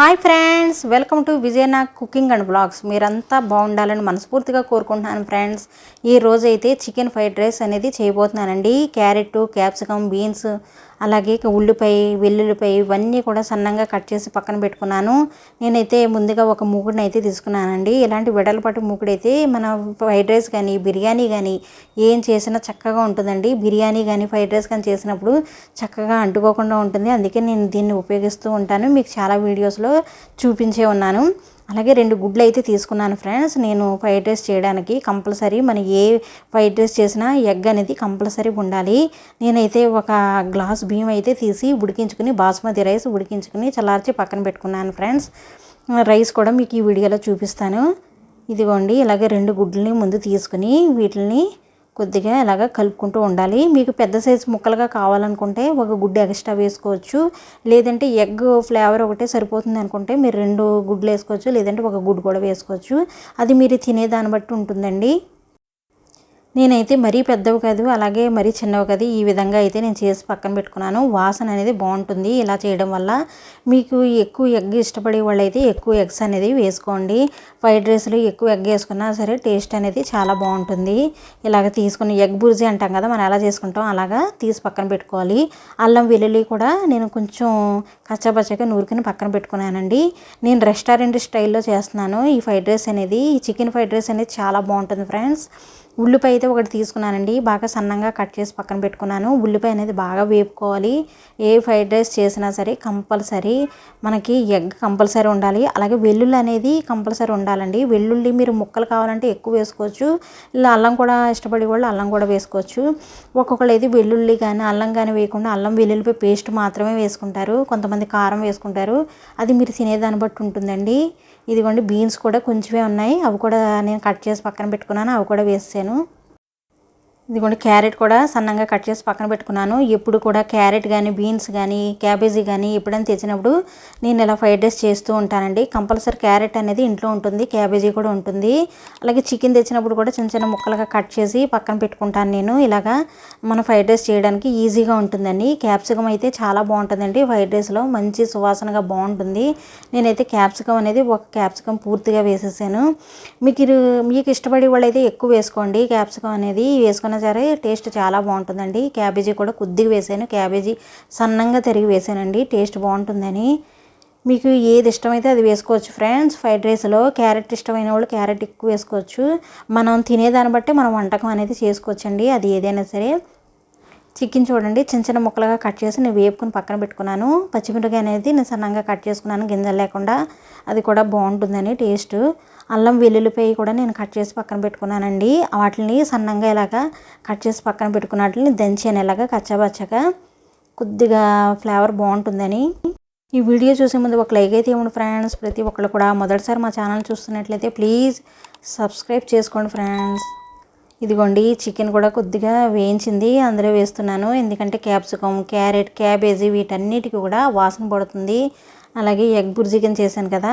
Hi friends welcome to విజయనా cooking and blogs మీరంతా బాగుండాలని మనస్ఫూర్తిగా కోరుకుంటున్నాను ఫ్రెండ్స్. ఈ రోజైతే చికెన్ ఫ్రైడ్ రైస్ అనేది చేయబోతున్నానండి. క్యారెట్ క్యాప్సికమ్ బీన్స్ అలాగే ఉల్లిపై ఉల్లిపాయ వెల్లుల్లిపాయ ఇవన్నీ కూడా సన్నంగా కట్ చేసి పక్కన పెట్టుకున్నాను. నేనైతే ముందుగా ఒక మూకుడిని అయితే తీసుకున్నానండి. ఇలాంటి వెడల్పాటి మూకుడు అయితే మన ఫ్రైడ్ రైస్ కానీ బిర్యానీ కానీ ఏం చేసినా చక్కగా ఉంటుందండి. బిర్యానీ కానీ ఫ్రైడ్ రైస్ కానీ చేసినప్పుడు చక్కగా అంటుకోకుండా ఉంటుంది. అందుకే నేను దీన్ని ఉపయోగిస్తూ ఉంటాను. మీకు చాలా వీడియోస్లో చూపించే ఉన్నాను. అలాగే రెండు గుడ్లు అయితే తీసుకున్నాను ఫ్రెండ్స్. నేను ఫ్రైడ్ రైస్ చేయడానికి కంపల్సరీ మనం ఏ ఫ్రైడ్ రైస్ చేసినా ఎగ్ అనేది కంపల్సరీ ఉండాలి. నేనైతే ఒక గ్లాస్ బియ్యం అయితే తీసి ఉడికించుకుని బాస్మతి రైస్ ఉడికించుకుని చల్లార్చి పక్కన పెట్టుకున్నాను ఫ్రెండ్స్. రైస్ కూడా మీకు ఈ వీడియోలో చూపిస్తాను. ఇదిగోండి ఇలాగే రెండు గుడ్లని ముందు తీసుకుని వీటిని కొద్దిగా ఇలాగ కలుపుకుంటూ ఉండాలి. మీకు పెద్ద సైజు ముక్కలుగా కావాలనుకుంటే ఒక గుడ్డు ఎక్స్ట్రా వేసుకోవచ్చు. లేదంటే ఎగ్ ఫ్లేవర్ ఒకటే సరిపోతుంది అనుకుంటే మీరు రెండు గుడ్లు వేసుకోవచ్చు. లేదంటే ఒక గుడ్డు కూడా వేసుకోవచ్చు. అది మీరు తినేదాన్ని బట్టి ఉంటుందండి. నేనైతే మరీ పెద్దవి కాదు అలాగే మరీ చిన్నవి కాదు. ఈ విధంగా అయితే నేను చేసి పక్కన పెట్టుకున్నాను. వాసన అనేది బాగుంటుంది. ఇలా చేయడం వల్ల మీకు ఎక్కువ ఎగ్ ఇష్టపడే వాళ్ళైతే ఎక్కువ ఎగ్స్ అనేది వేసుకోండి. ఫ్రైడ్ రైస్లో ఎక్కువ ఎగ్ వేసుకున్నా సరే టేస్ట్ అనేది చాలా బాగుంటుంది. ఇలాగ తీసుకుని ఎగ్ బుర్జీ అంటాం కదా మనం ఎలా చేసుకుంటాం అలాగా తీసి పక్కన పెట్టుకోవాలి. అల్లం వెల్లుల్లి కూడా నేను కొంచెం కచ్చాపచ్చగా నూరుకుని పక్కన పెట్టుకున్నానండి. నేను రెస్టారెంట్ స్టైల్లో చేస్తున్నాను. ఈ ఫ్రైడ్ రైస్ అనేది ఈ చికెన్ ఫ్రైడ్ రైస్ అనేది చాలా బాగుంటుంది ఫ్రెండ్స్. ఉల్లిపాయ అయితే ఒకటి తీసుకున్నానండి. బాగా సన్నంగా కట్ చేసి పక్కన పెట్టుకున్నాను. ఉల్లిపాయ అనేది బాగా వేపుకోవాలి. ఏ ఫ్రైడ్ రైస్ చేసినా సరే కంపల్సరీ మనకి ఎగ్ కంపల్సరీ ఉండాలి. అలాగే వెల్లుల్లి అనేది కంపల్సరీ ఉండాలండి. వెల్లుల్లి మీరు ముక్కలు కావాలంటే ఎక్కువ వేసుకోవచ్చు. ఇలా అల్లం కూడా ఇష్టపడే వాళ్ళు అల్లం కూడా వేసుకోవచ్చు. ఒక్కొక్కరు అయితే వెల్లుల్లి కానీ అల్లం కానీ వేయకుండా అల్లం వెల్లుల్లిపై పేస్ట్ మాత్రమే వేసుకుంటారు. కొంతమంది కారం వేసుకుంటారు. అది మీరు తినేదాన్ని బట్టి ఉంటుందండి. ఇదిగోండి బీన్స్ కూడా కొంచెమే ఉన్నాయి. అవి కూడా నేను కట్ చేసి పక్కన పెట్టుకున్నాను. అవి కూడా వేసాను ನಾನು ఇదిగోండి క్యారెట్ కూడా సన్నంగా కట్ చేసి పక్కన పెట్టుకున్నాను. ఎప్పుడు కూడా క్యారెట్ కానీ బీన్స్ కానీ క్యాబేజీ కానీ ఎప్పుడైనా తెచ్చినప్పుడు నేను ఇలా ఫ్రైడ్ రైస్ చేస్తూ ఉంటానండి. కంపల్సరీ క్యారెట్ అనేది ఇంట్లో ఉంటుంది క్యాబేజీ కూడా ఉంటుంది. అలాగే చికెన్ తెచ్చినప్పుడు కూడా చిన్న చిన్న ముక్కలుగా కట్ చేసి పక్కన పెట్టుకుంటాను నేను. ఇలాగా మన ఫ్రైడ్ రైస్ చేయడానికి ఈజీగా ఉంటుందండి. క్యాప్సికమ్ అయితే చాలా బాగుంటుందండి ఫ్రైడ్ రైస్లో. మంచి సువాసనగా బాగుంటుంది. నేనైతే క్యాప్సికం అనేది ఒక క్యాప్సికమ్ పూర్తిగా వేసేసాను. మీకు ఇది మీకు ఇష్టపడే వాళ్ళు అయితే ఎక్కువ వేసుకోండి. క్యాప్సికమ్ అనేది వేసుకున్న సరే టేస్ట్ చాలా బాగుంటుందండి. క్యాబేజీ కూడా కొద్దిగా వేసాను. క్యాబేజీ సన్నంగా తిరిగి వేసానండి. టేస్ట్ బాగుంటుందని. మీకు ఏది ఇష్టమైతే అది వేసుకోవచ్చు ఫ్రెండ్స్. ఫ్రైడ్ రైస్లో క్యారెట్ ఇష్టమైన వాళ్ళు క్యారెట్ ఎక్కువ వేసుకోవచ్చు. మనం తినేదాన్ని బట్టి మనం వంటకం అనేది చేసుకోవచ్చండి. అది ఏదైనా సరే. చికెన్ చూడండి చిన్న చిన్న ముక్కలుగా కట్ చేసి నేను వేపుకుని పక్కన పెట్టుకున్నాను. పచ్చిమిరపకాయ అనేది నేను సన్నంగా కట్ చేసుకున్నాను గింజలు లేకుండా. అది కూడా బాగుంటుందని టేస్ట్. అల్లం వెల్లుల్లిపాయ కూడా నేను కట్ చేసి పక్కన పెట్టుకున్నానండి. వాటిని సన్నంగా ఇలాగా కట్ చేసి పక్కన పెట్టుకున్న వాటిని దంచాను ఇలాగా కచ్చాబచ్చగా కొద్దిగా ఫ్లేవర్ బాగుంటుందని. ఈ వీడియో చూసే ముందు ఒక లైక్ అయితే ఇవ్వండి ఫ్రెండ్స్. ప్రతి ఒక్కళ్ళు కూడా మొదటిసారి మా ఛానల్ చూస్తున్నట్లయితే ప్లీజ్ సబ్స్క్రైబ్ చేసుకోండి ఫ్రెండ్స్. ఇదిగోండి చికెన్ కూడా కొద్దిగా వేయించింది అందులో వేస్తున్నాను. ఎందుకంటే క్యాప్సికమ్ క్యారెట్ క్యాబేజీ వీటన్నిటికీ కూడా వాసన పడుతుంది. అలాగే ఎగ్ బుర్జీ చేశాను కదా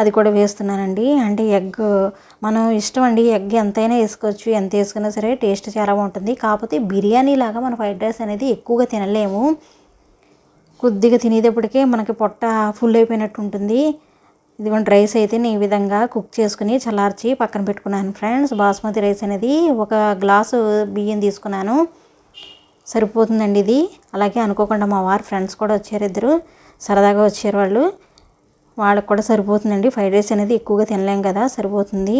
అది కూడా వేస్తున్నానండి. అంటే ఎగ్ మనం ఇష్టం అండి ఎగ్ ఎంతైనా వేసుకోవచ్చు ఎంత వేసుకున్నా సరే టేస్ట్ చాలా బాగుంటుంది. కాకపోతే బిర్యానీ లాగా మన ఫ్రైడ్ రైస్ అనేది ఎక్కువగా తినలేము. కొద్దిగా తినేటప్పటికే మనకి పొట్ట ఫుల్ అయిపోయినట్టు ఉంటుంది. ఇదిగోండి రైస్ అయితే నేను ఈ విధంగా కుక్ చేసుకుని చల్లార్చి పక్కన పెట్టుకున్నాను ఫ్రెండ్స్. బాస్మతి రైస్ అనేది ఒక గ్లాసు బియ్యం తీసుకున్నాను. సరిపోతుందండి ఇది. అలాగే అనుకోకుండా మా వారు ఫ్రెండ్స్ కూడా వచ్చారు ఇద్దరు. సరదాగా వచ్చారు వాళ్ళు. వాళ్ళకి కూడా సరిపోతుందండి. ఫ్రైడ్ రైస్ అనేది ఎక్కువగా తినలేం కదా సరిపోతుంది.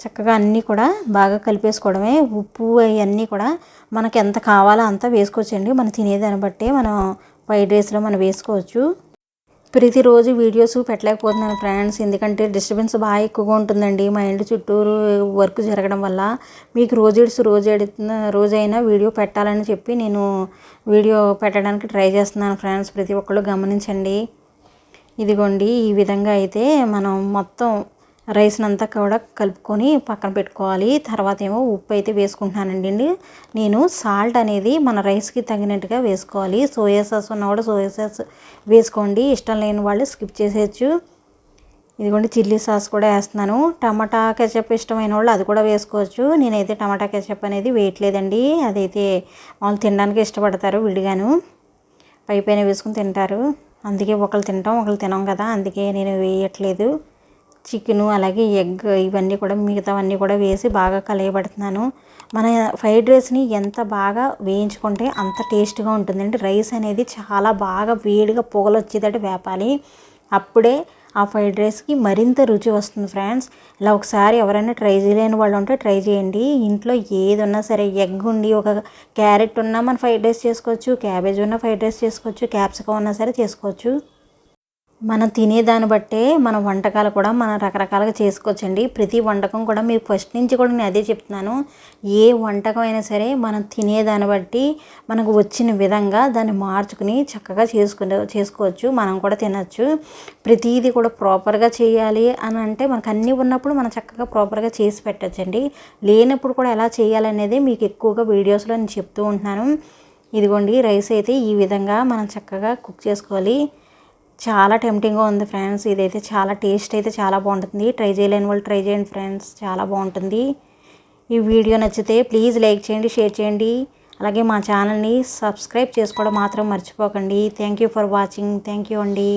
చక్కగా అన్నీ కూడా బాగా కలిపేసుకోవడమే. ఉప్పు అవన్నీ కూడా మనకు ఎంత కావాలో అంత వేసుకోవచ్చండి. మనం తినేదాన్ని బట్టే మనం ఫ్రైడ్ రైస్లో మనం వేసుకోవచ్చు. ప్రతిరోజు వీడియోస్ పెట్టలేకపోతున్నాను ఫ్రెండ్స్. ఎందుకంటే డిస్టర్బెన్స్ బాగా ఎక్కువగా ఉంటుందండి. మా ఇంటి చుట్టూరు వర్క్ జరగడం వల్ల మీకు రోజు రోజు రోజైనా వీడియో పెట్టాలని చెప్పి నేను వీడియో పెట్టడానికి ట్రై చేస్తున్నాను ఫ్రెండ్స్. ప్రతి ఒక్కళ్ళు గమనించండి. ఇదిగోండి ఈ విధంగా అయితే మనం మొత్తం రైస్ని అంతా కూడా కలుపుకొని పక్కన పెట్టుకోవాలి. తర్వాత ఏమో ఉప్పు అయితే వేసుకుంటున్నానండి నేను సాల్ట్ అనేది మన రైస్కి తగినట్టుగా వేసుకోవాలి. సోయా సాస్ ఉన్న కూడా సోయా సాస్ వేసుకోండి. ఇష్టం లేని వాళ్ళు స్కిప్ చేసేయచ్చు. ఇదిగోండి చిల్లీ సాస్ కూడా వేస్తున్నాను. టమాటా కెచప్ ఇష్టమైన వాళ్ళు అది కూడా వేసుకోవచ్చు. నేనైతే టమాటా కెచప్ అనేది వేయట్లేదండి. అదైతే వాళ్ళు తినడానికి ఇష్టపడతారు విడిగాను. పై పైన వేసుకుని తింటారు. అందుకే ఒకళ్ళు తింటాం ఒకళ్ళు తినాం కదా. అందుకే నేను వేయట్లేదు. చికెను అలాగే ఎగ్ ఇవన్నీ కూడా మిగతావన్నీ కూడా వేసి బాగా కలయబడుతున్నాను. మన ఫ్రైడ్ రైస్ని ఎంత బాగా వేయించుకుంటే అంత టేస్ట్గా ఉంటుందండి రైస్ అనేది చాలా బాగా వేడిగా పొగలు వచ్చేటట్టు వేపాలి. అప్పుడే ఆ ఫ్రైడ్ రైస్కి మరింత రుచి వస్తుంది ఫ్రెండ్స్. ఇలా ఒకసారి ఎవరైనా ట్రై చేయలేని వాళ్ళు ఉంటే ట్రై చేయండి. ఇంట్లో ఏది ఉన్నా సరే ఎగ్ ఉండి ఒక క్యారెట్ ఉన్నా మనం ఫ్రైడ్ రైస్ చేసుకోవచ్చు క్యాబేజ్ ఉన్నా ఫ్రైడ్ రైస్ చేసుకోవచ్చు క్యాప్సికమ్ ఉన్నా సరే చేసుకోవచ్చు. మనం తినేదాన్ని బట్టే మన వంటకాలు కూడా మనం రకరకాలుగా చేసుకోవచ్చండి. ప్రతి వంటకం కూడా మీరు ఫస్ట్ నుంచి కూడా నేను అదే చెప్తున్నాను. ఏ వంటకం అయినా సరే మనం తినేదాన్ని బట్టి మనకు వచ్చిన విధంగా దాన్ని మార్చుకుని చక్కగా చేసుకునే చేసుకోవచ్చు. మనం కూడా తినచ్చు. ప్రతిదీ కూడా ప్రాపర్గా చేయాలి అని అంటే మనకు అన్నీ ఉన్నప్పుడు మనం చక్కగా ప్రాపర్గా చేసి పెట్టచ్చండి. లేనప్పుడు కూడా ఎలా చేయాలనేది మీకు ఎక్కువగా వీడియోస్లో నేను చెప్తూ ఉంటున్నాను. ఇదిగోండి రైస్ అయితే ఈ విధంగా మనం చక్కగా కుక్ చేసుకోవాలి. చాలా టెంప్టింగ్గా ఉంది ఫ్రెండ్స్ ఇదైతే చాలా టేస్ట్ అయితే చాలా బాగుంటుంది. ట్రై చేయలేని వాళ్ళు ట్రై చేయండి ఫ్రెండ్స్ చాలా బాగుంటుంది. ఈ వీడియో నచ్చితే ప్లీజ్ లైక్ చేయండి షేర్ చేయండి. అలాగే మా ఛానల్ని సబ్స్క్రైబ్ చేసుకోవడం మాత్రం మర్చిపోకండి. Thank you for watching thank you అండి.